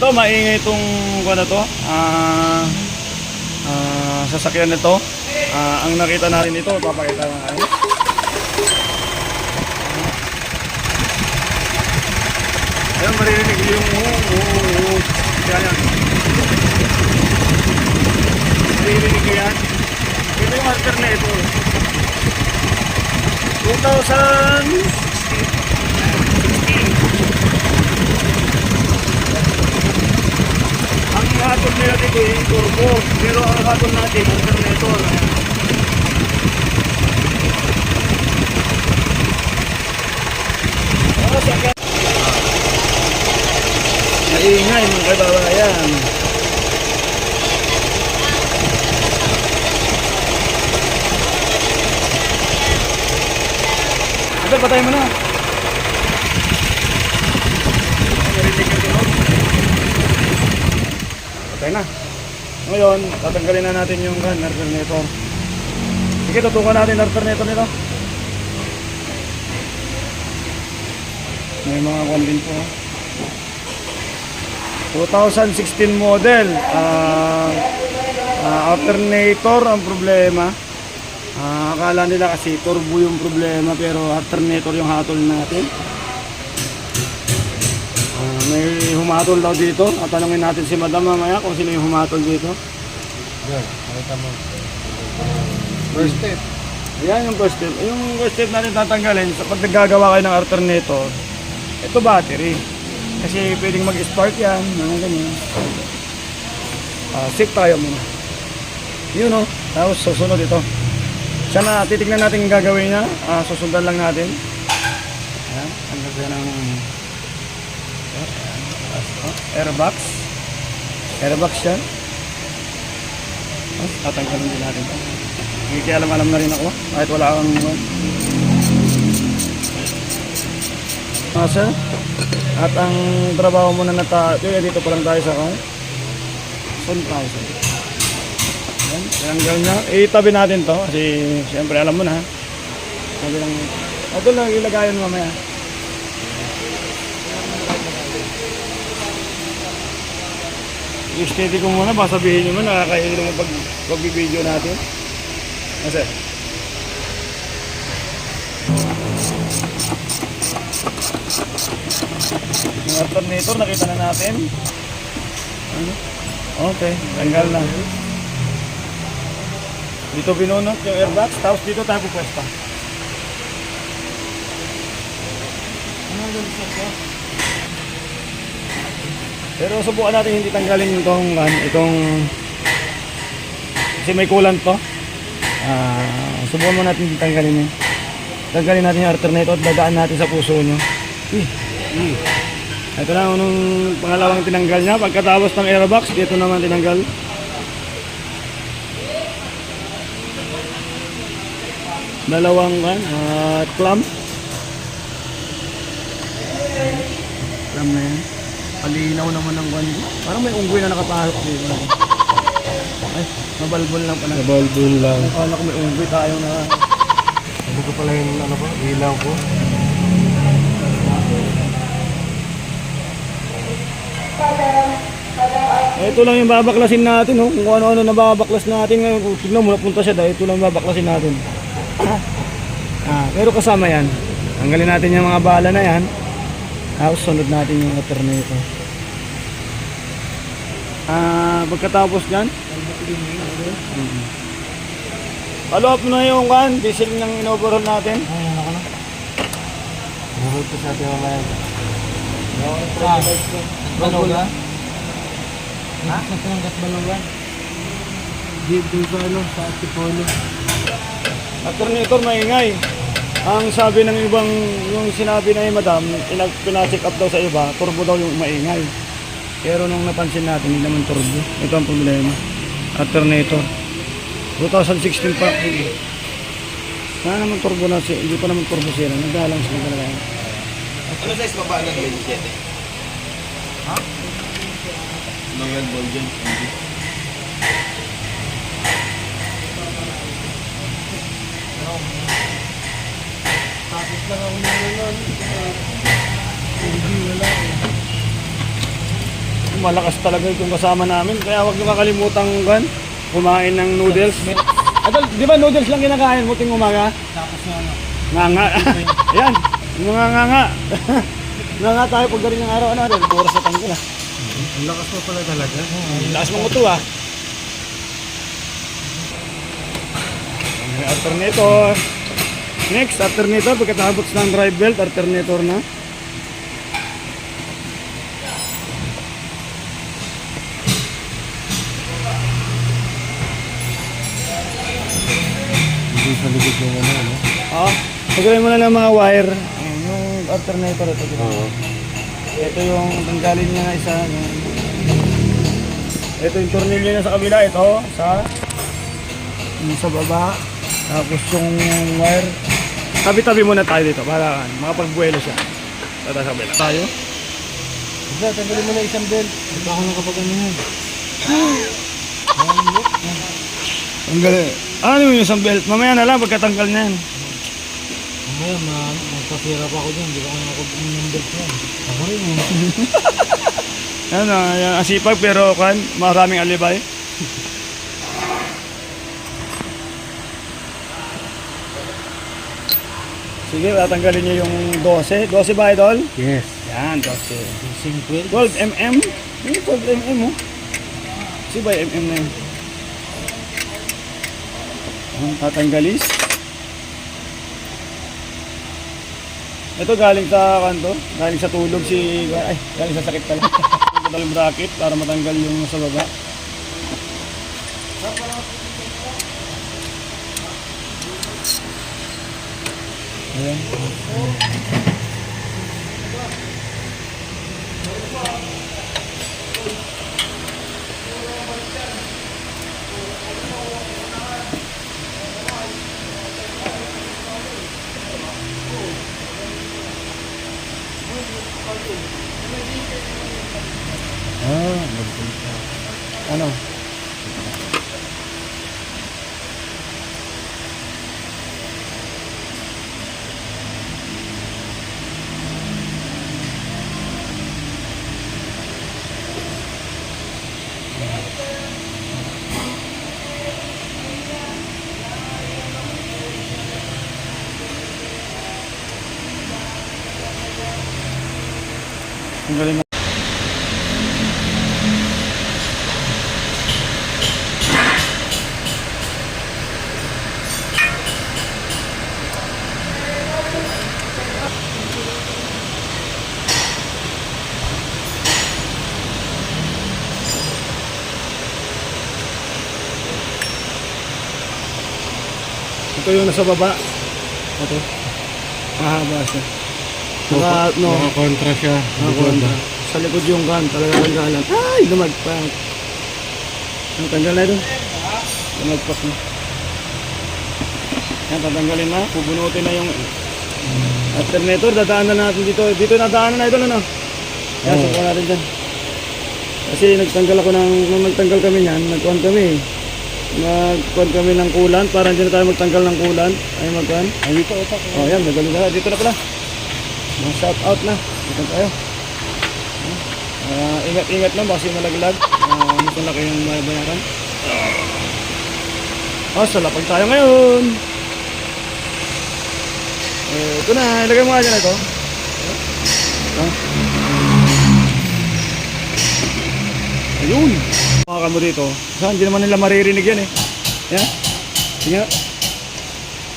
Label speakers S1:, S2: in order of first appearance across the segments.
S1: Ito, maingay itong ano to. Ah, ah, sasakyan nito. Ah, ang nakita natin ito, papakita na natin. Ayun, maririnig yung oo, oo, oo. Yan, yan. Maririnig ko yan. Ito yung alternator. 2016. Hatod nila dito yung turbo, pero ang hatod natin, alternator. Oh. Maingay mga kababayan. Ito, patay mo na. Narinig yung tunog. Patay na. Ngayon, tatanggalin na natin yung gun, alternator. Sige, tutukan natin alternator nito. May mga din po. 2016 model. Ah, ah, alternator ang problema. Ah, akala nila kasi turbo yung problema pero alternator yung hatol natin. May humatol daw dito. At tanungin natin si Madam mamaya kung sino yung humatol dito.
S2: Yan, nakita mo. First step.
S1: Ayan yung first step. Yung first step natin tatanggalin sa pag naggagawa kayo ng alternator, ito battery. Kasi pwedeng mag-spark yan, mga ganyan. Ah, safe tayo muna. Yun o. Tapos susunod ito. Siya na, titignan natin yung gagawin niya. Ah, susundan lang natin. Ayan, ang gagawin ng airbox. Airbox yan. Tapos tatanggalin din natin ito. Hindi kaya alam-alam na rin ako. Kahit wala akong Ah, sir. At ang trabaho muna na tayo, dito pa lang tayo sa kan. Sun tayo, sir. Yan, tinanggal niya. Itabi natin to kasi siyempre alam mo na. Sabi lang, ito lang ilagayan mamaya. I-steady ko muna, baka sabihin nyo mo, nakakainin mo pag, pag-video natin. Sir. Yung alternator, nakita na natin. Ano? Okay, tanggal na. Dito binunot yung airbox, tapos dito tayo pupwesta. Pero subukan natin hindi tanggalin itong, ano, itong kasi may kulang to. Ah, subukan mo natin hindi tanggalin yun. Tanggalin natin yung alternator at dadaan natin sa puso nyo. Eh, eh. Ito na nung pangalawang tinanggal niya. Pagkatapos ng airbox, dito naman tinanggal. Dalawang kan, ah, clamp. Clamp na yan. Palinaw naman ng kwan. Parang may unggoy na nakapasok dito. Ay, mabalbol lang pala.
S2: Nabalbon lang.
S1: Akala ko may unggoy tayo na.
S2: Ano ko pala yung ano ba? Ilaw ko.
S1: Ito lang yung babaklasin natin, oh. kung ano-ano na babaklas natin. Ngayon, kung tignan mo, napunta siya dahil ito lang babaklasin natin. ah, pero kasama yan. Tanggalin natin yung mga bala na yan. Tapos sunod natin yung alternator. Ah, pagkatapos dyan, Mhm. follow up mo na yung kan, diesel ng in-overhaul natin.
S2: Ay, ano ko na? Nurot ko sa ating mamaya.
S3: Ah, Baloga? Ha? Nagtanggat Baloga?
S2: Dito sa ano, sa Antipolo.
S1: Alternator maingay. Ang sabi ng ibang, yung sinabi na ni madam, pinag, pina-check up daw sa iba, turbo daw yung maingay. Pero nung napansin natin, hindi naman turbo. Ito ang problema. Alternator. 2016 pa. Sana naman turbo na siya, hindi pa naman turbo sila. Nagdalang sila talaga.
S4: Ano size baba ng 27? Ha? Mga Golden MG.
S2: Eh.
S1: malakas talaga itong kasama namin. Kaya huwag niyo kakalimutan kan, kumain ng noodles. Idol, di ba noodles lang kinakain mo ting umaga?
S3: Tapos yung ano.
S1: Nga nga. Yung mga nga nga. nga nga tayo pagdating ng araw. Ano, idol? Oras na tanggal ah.
S2: Ang lakas mo pala talaga.
S1: Lakas mong ito ah. Alternator. Next, alternator. Pagkatapos ng drive belt, alternator na.
S2: Sa likod yung ano, ano?
S1: Ah, pagawin mo na ng mga wire. Ayan, yung alternator ito. di ba?
S2: Oo.
S1: Ito yung tanggalin niya na isa. Ayan. Ito yung tornilyo niya sa kabila. Ito, sa yung sa baba. Tapos yung wire. Tabi-tabi muna tayo dito para makapagbuelo siya. Tata sa kabila. Tayo.
S2: Isa, tanggalin mo na isang belt.
S3: Di ba ako nakapag-ano yun?
S1: Tanggalin. Ano yung isang belt? Mamaya na lang pagkatanggal niyan.
S3: Mamaya, ma magpasira pa ako dyan. Di ba ako nakapag-ano ng belt yan? Ako rin eh.
S1: Ano, yan, ang sipag pero kan, maraming alibay. Sige, tatanggalin niyo yung 12. 12 ba, idol?
S2: Yes.
S1: Yan, 12.
S3: Sing 12.
S1: 12 mm? Hindi 12 mm, oh. Kasi ba yung mm na yun? Ang tatanggalis. Ito galing sa kanto, galing sa tulog si ay, galing sa sakit pala. Metal bracket para matanggal yung sa baba. Ayan. Ah, ano? Ang galing na. Ito yung nasa baba. Ito. Mahaba siya. Naka, no,
S2: Nakakontra siya.
S1: nakakontra. Sa likod yung kan, talaga tanggalan. Ay, lumagpak. Ang tanggal na doon. Lumagpak na. Yan, tatanggalin na. Pubunutin na yung alternator. Dadaanan na natin dito. Dito nadaanan na ito, ano? Yan,
S2: Oo.
S1: subukan natin dyan. Kasi nagtanggal ako ng, nung nagtanggal kami niyan, nagkuhan kami. Nagkuhan kami ng kulan, para hindi na tayo magtanggal ng kulan. Ay, magkuhan.
S2: Ay, dito, ito.
S1: Oh, yan, magaling na. Dito na pala. Mga shout out na. Dito tayo. Ah, ingat-ingat lang, baka malaglag. Uh, mas malaki yung bayaran. Oh, sa lapag tayo ngayon. Eh, ito na, ilagay mo nga dyan ito. Ito. Ayun. Mga kamo dito. Saan, hindi naman nila maririnig yan eh. Yan. Nga.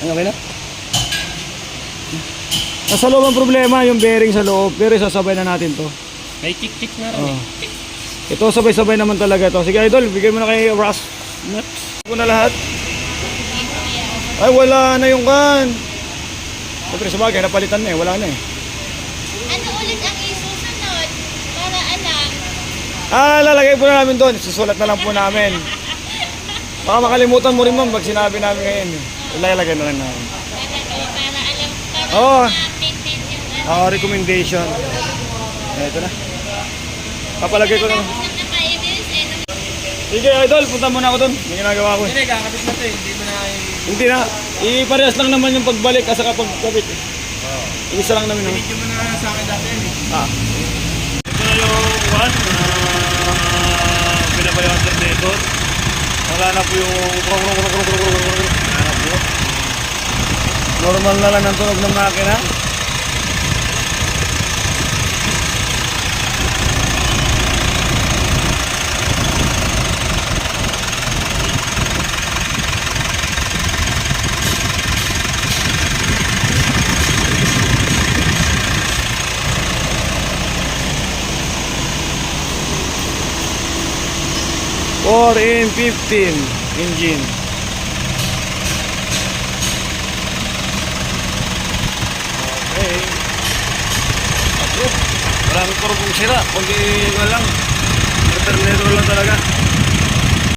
S1: Ano, okay na? Nasa loob ang problema, yung bearing sa loob. Pero sasabay na natin to.
S3: May tik-tik na
S1: Oh. Ito sabay-sabay naman talaga to. Sige idol, bigay mo na kay Ross. Next. Ko na lahat. Ay, wala na yung kan. Siyempre sa bagay, napalitan na eh. Wala na eh.
S5: Ano ulit ang isusunod para alam?
S1: Ah, lalagay po na namin doon. Susulat na lang po namin. Baka makalimutan mo rin ma'am pag sinabi namin ngayon. Ilalagay na lang namin. Oo.
S5: ano.
S1: Ah, recommendation. Ito na. Papalagay ko na. Sige idol, punta muna ako doon. May ginagawa ko.
S3: Hindi, kakabit na to eh. Hindi mo na
S1: Hindi na. Iparehas lang naman yung pagbalik at saka pagkabit. Eh. Isa lang namin. Oh.
S3: Hindi mo na sa akin dati eh.
S1: Ah. Yung one, uh, pinabay yung alternator. Wala na po yung Wala na po. Normal na lang ang tunog ng makina. Four in 15 engine. Okay. Marami ko rin sira. Pag wala lang. Alternator lang talaga.